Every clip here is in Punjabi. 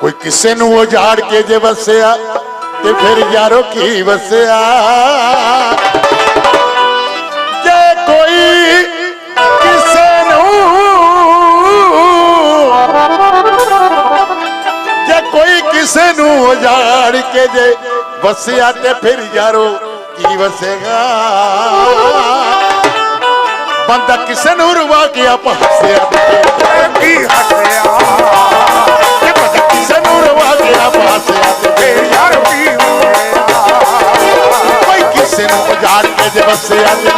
ਕੋਈ ਕਿਸੇ ਨੂੰ ਉਜਾੜ ਕੇ ਜੇ ਵਸਿਆ ਤੇ ਫਿਰ ਯਾਰੋ ਕੀ ਵਸਿਆ? ਜੇ ਕੋਈ ਕਿਸੇ ਨੂੰ ਜੇ ਕੋਈ ਕਿਸੇ ਨੂੰ ਉਜਾੜ ਕੇ ਜੇ ਵਸਿਆ ਤੇ ਫਿਰ ਯਾਰੋ ਕੀ ਵਸੇਗਾ ਬੰਦਾ ਕਿਸੇ ਨੂੰ ਰਵਾ ਕੇ ਆਪ ਹੱਸਿਆ ਕੀ ਹੱਸਿਆ? ਉਜਾੜ ਕੇ ਵਸਿਆ ਤੇ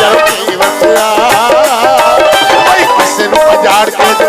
ਯਾਰੋ ਕੀ ਵਸਿਆ। ਕੋਈ ਕਿਸੇ ਨੂੰ ਉਜਾੜ ਕੇ ਜੇ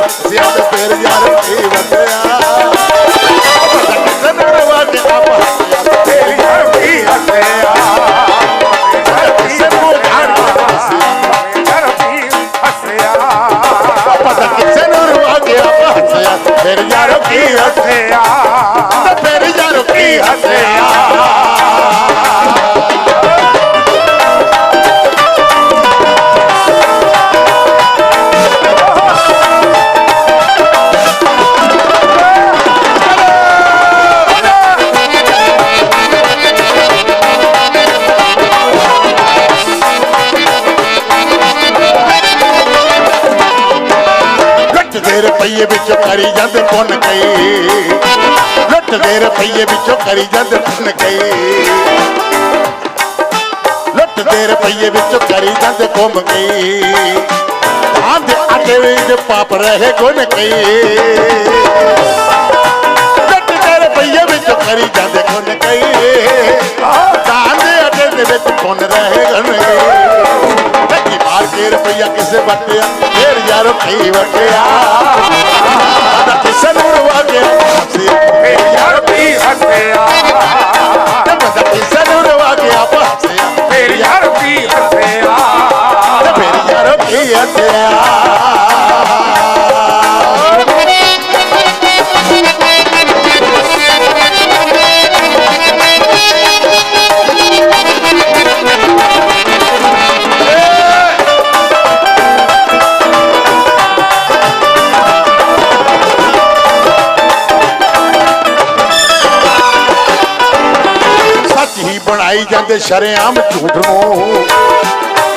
ਰੁਪਈਏ ਵਿੱਚੋਂ ਕਰੀ ਜਾਂਦੇ ਪੁੰਨ ਕਈ ਲੁੱਟ ਰੁਪਈਏ ਵਿੱਚੋਂ ਕਰੀ ਜਾਂਦੇ ਪੁੰਨ ਕਈ ਲੁੱਟਦੇ ਰੁਪਈਏ ਵਿੱਚੋਂ ਕਰੀ ਜਾਂਦੇ ਘੁੰਮ ਗਈ ਆਂਦੇ ਆਟੇ ਵਿੱਚ ਪਾਪ ਰਹੇ ਗੁਣ ਕਈ ਫੇਰ ਯਾਰੋ ਕਈ ਵਟਿਆ ਤਾਂ ਕਿਸੇ ਨੂੰ ਰਵਾ ਕੇ ਹੀ ਬਣਾਈ ਜਾਂਦੇ ਸ਼ਰੇਆਮ ਝੂਠ ਨੂੰ।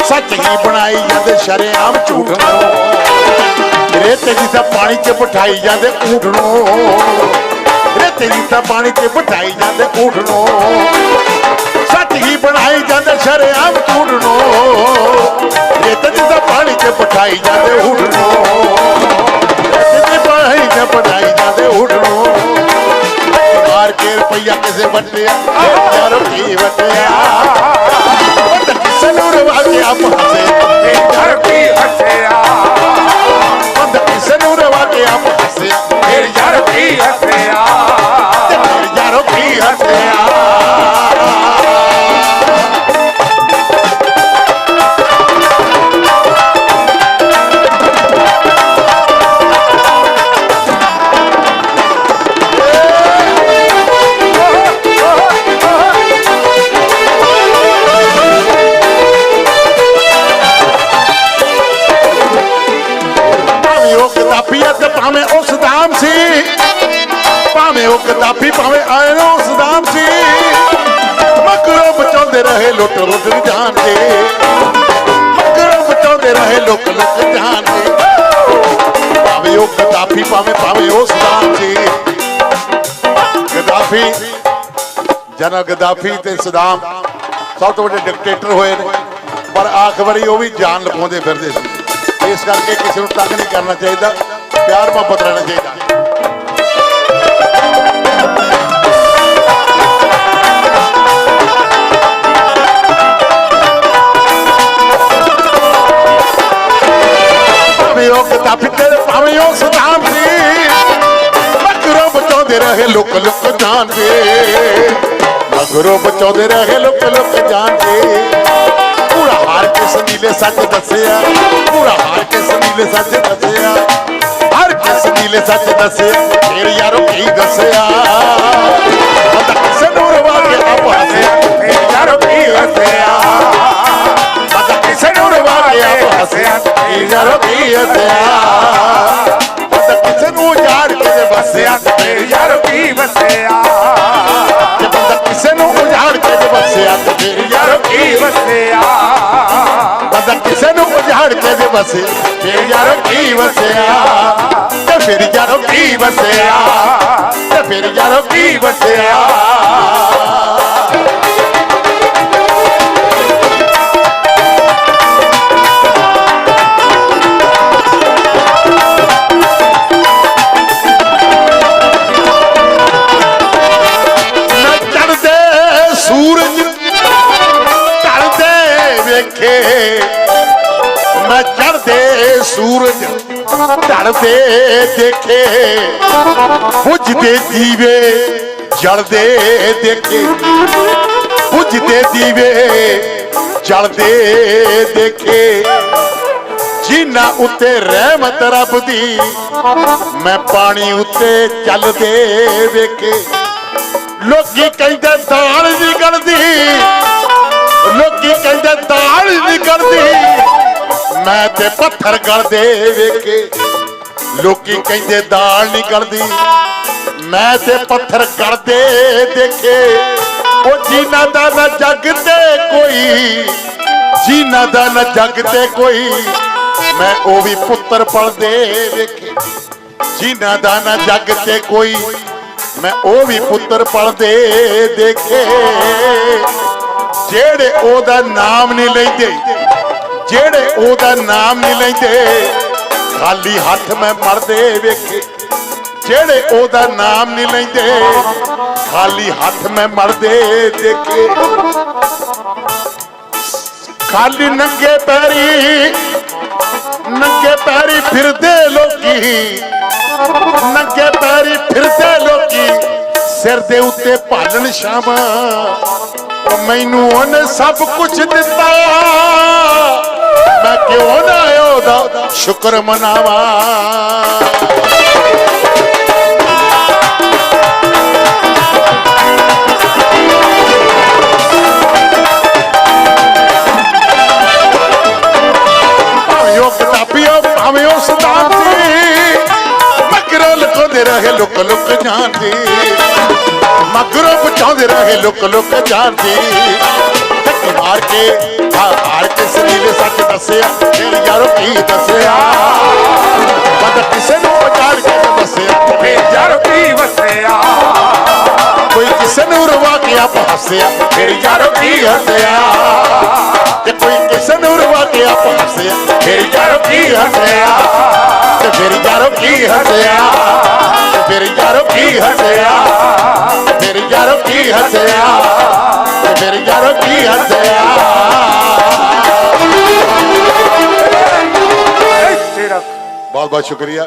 ਸੱਚ ਹੀ ਬਣਾਈ ਜਾਂਦੇ ਸ਼ਰੇਆਮ ਝੂਠ ਨੂੰ। ਰੇਤੇ ਜੀ ਤਾਂ ਪਾਣੀ 'ਚ ਬਿਠਾਈ ਜਾਂਦੇ ਊਠ ਨੂੰ। ਰੇਤੇ ਦੀ ਤਾਂ ਪਾਣੀ 'ਚ ਬਿਠਾਈ ਜਾਂਦੇ ਊਠ ਨੂੰ। ਸੱਚ ਹੀ ਬਣਾਈ ਜਾਂਦੇ ਸ਼ਰੇਆਮ ਝੂਠ ਨੂੰ। ਰੇਤੇ ਦੀ ਤਾਂ ਪਾਣੀ 'ਚ ਬਿਠਾਈ ਜਾਂਦੇ ਊਠ ਰੁਪਈਆ ਕਿਸੇ ਵੱਟਿਆ ਯਾਰੋ ਕੀ ਵਟਿਆ ਬੰਦਾ ਕਿਸੇ ਨੂੰ ਰਵਾ ਕੇ ਆਪ ਹੱਸੇ ਯਾਰ ਕੀ ਹੱਸਿਆ? ਬੰਦਾ ਕਿਸੇ ਨੂੰ ਰਵਾ ਕੇ ਆਪ ਹੱਸੇ ਫੇਰ ਯਾਰ ਹੱਸਿਆ? ਮਗਰੋਂ ਰਹੇ ਲੁੱਟ ਲੁੱਟ ਜਾਣ ਦੇ ਮਗਰੋਂ ਬਚਾਉਂਦੇ ਰਹੇ ਲੋਕ ਲੁੱਟ ਜਾਣ ਦੇ ਭਾਵੇਂ ਉਹ ਕਿਤਾਬੀ ਭਾਵੇਂ ਭਾਵੇਂ ਉਹ ਸਦਾਮ ਸੀ ਗਦਾਫੀ ਜਨਰਲ ਗਦਾਫੀ ਤੇ ਸਦਾਮ ਸਭ ਤੋਂ ਵੱਡੇ ਡਿਕਟੇਟਰ ਹੋਏ ਨੇ। ਪਰ ਆਖ ਵਾਰੀ ਉਹ ਵੀ ਜਾਨ ਲਪਾਉਂਦੇ ਫਿਰਦੇ ਸੀ। ਇਸ ਕਰਕੇ ਕਿਸੇ ਨੂੰ ਤੰਗ ਨਹੀਂ ਕਰਨਾ ਚਾਹੀਦਾ। ਪਿਆਰ ਮੁਹੱਬਤ ਰਹਿਣਾ ਚਾਹੀਦਾ। ਬਚਾਉਂਦੇ ਰਹੇ ਲੁਕ ਲੁਕ ਜਾਣਦੇ। ਮਗਰੋਂ ਬਚਾਉਂਦੇ ਰਹੇ ਲੁਕ ਲੁਕ ਜਾਣਦੇ। ਪੂਰਾ ਹਾਰ ਕੇ ਸੰਦੀਲੇ ਸੱਚ ਦੱਸਿਆ। ਪੂਰਾ ਹਾਰ ਕੇ ਸੰਦੀਲੇ ਸੱਚ ਦੱਸਿਆ। ਹਰ ਕੇ ਸੰਦੀਲੇ ਸੱਚ ਦੱਸਿਆ। ਫੇਰ ਯਾਰੋ ਕੀ ਦੱਸਿਆ। ਬੰਦਾ ਕਿਸੇ ਨੂੰ ਰਵਾ ਆਪ ਹੱਸਿਆ। ਫੇਰ ਯਾਰੋ ਕੀ ਹੱਸਿਆ। ਕਿਸੇ ਨੂੰ ਉਜਾੜ ਕੇ ਜੇ ਵਸੇ ਫਿਰ ਯਾਰ ਕੀ ਵਸਿਆ? ਤੇ ਫਿਰ ਯਾਰੋ ਕੀ ਵਸਿਆ? ਤੇ ਫਿਰ ਯਾਰੋ ਕੀ ਵਸਿਆ? ਮੈਂ ਚੜਦੇ ਸੂਰਜ ਢਲਦੇ ਦੇਖੇ। ਬੁਝਦੇ ਦੀਵੇ, ਜਲਦੇ ਦੇਖੇ। ਬੁਝਦੇ ਦੀਵੇ, ਜਲਦੇ ਦੇਖੇ। ਜਿਨ੍ਹਾਂ ਉੱਤੇ ਰਹਿਮਤ ਰੱਬ ਦੀ, ਮੈਂ ਪਾਣੀ ਉੱਤੇ ਚੱਲਦੇ ਵੇਖੇ। ਲੋਕੀ ਕਹਿੰਦੇ ਦਾਲ ਨਿਕਲਦੀ ਲੋਕੀ ਕਹਿੰਦੇ ਦਾਲ ਨਿਕਲਦੀ ਮੈਂ ਤੇ ਪੱਥਰ ਗਲਦੇ ਵੇਖੇ। ਲੋਕੀ ਕਹਿੰਦੇ ਦਾਲ ਨਿਕਲਦੀ ਮੈਂ ਤੇ ਪੱਥਰ ਗਲਦੇ ਦੇਖੇ। ਉਹ ਜੀਨਾ ਦਾ ਨਾ ਜੱਗ ਤੇ ਕੋਈ ਜੀਨਾ ਦਾ ਨਾ ਜੱਗ ਤੇ ਕੋਈ, ਮੈਂ ਉਹ ਵੀ ਪੁੱਤਰ ਪਲਦੇ ਵੇਖੇ। ਜਿਨ੍ਹਾਂ ਦਾ ਨਾ ਜੱਗ ਤੇ ਕੋਈ, ਮੈਂ ਉਹ ਵੀ ਪੁੱਤਰ ਪਲਦੇ ਦੇਖੇ। ਜਿਹੜੇ ਉਹਦਾ ਨਾਮ ਨਹੀਂ ਲੈਂਦੇ ਜਿਹੜੇ ਉਹਦਾ ਨਾਮ ਨਹੀਂ ਲੈਂਦੇ, ਖਾਲੀ ਹੱਥ ਮੈਂ ਮਰਦੇ ਵੇਖੇ। ਜਿਹੜੇ ਉਹਦਾ ਨਾਮ ਨਹੀਂ ਲੈਂਦੇ, ਖਾਲੀ ਹੱਥ ਮੈਂ ਮਰਦੇ ਦੇਖੇ। ਖਾਲੀ ਨੰਗੇ ਪੈਰੀ ਨੰਗੇ ਪੈਰੀ ਫਿਰਦੇ ਲੋਕੀ। ਨੰਗੇ ਪੈਰੀ ਫਿਰਦੇ ਲੋਕੀ, ਸਿਰ ਦੇ ਉੱਤੇ ਭਾਲਣ ਸ਼ਾਮ ਮੈਨੂੰ ਉਹਨੇ ਸਭ ਕੁਝ ਦਿੱਤਾ। ਮੈਂ ਕਿਉਂ ਨਾ ਉਹਦਾ ਸ਼ੁਕਰ ਮਨਾਵਾਂ ਭਾਵੇਂ ਉਹ ਲੁਕਾਉਂਦੇ ਰਹੇ ਲੁਕ ਲੁਕ ਜਾਂਦੀ ਧੱਕੇ ਮਾਰ ਕੇ ਹਾਰ ਹਾਰ ਕੇ ਸਰੀਰ ਸੱਚ ਦੱਸਿਆ ਫਿਰ ਯਾਰੋ ਕੀ ਦੱਸਿਆ। ਬੰਦਾ ਕਿਸੇ ਨੂੰ ਉਜਾੜ ਕੇ ਦੱਸਿਆ। ਫੇਰ ਯਾਰ ਕੀ ਵਸਿਆ ਕੋਈ ਕਿਸੇ ਨੂੰ ਰਵਾ ਕੇ ਆਪ ਹੱਸਿਆ ਫਿਰ ਯਾਰੋ ਕੀ ਹੱਸਿਆ। ਤੇ ਕੋਈ ਕਿਸੇ ਨੂੰ ਰਵਾ ਕੇ ਆਪ ਹੱਸਿਆ ਫਿਰ ਯਾਰੋ ਕੀ ਹੱਸਿਆ। ਤੇ ਫਿਰ ਯਾਰੋ ਕੀ ਹੱਸਿਆ ਤੇ ਫਿਰ ਯਾਰੋ ਕੀ ਹੱਸਿਆ। ਕੀ ਹੱਸਿਆ ਤੇ ਫਿਰ ਯਾਰੋ ਕੀ ਹੱਸਿਆ। ਬਹੁਤ ਬਹੁਤ ਸ਼ੁਕਰੀਆ।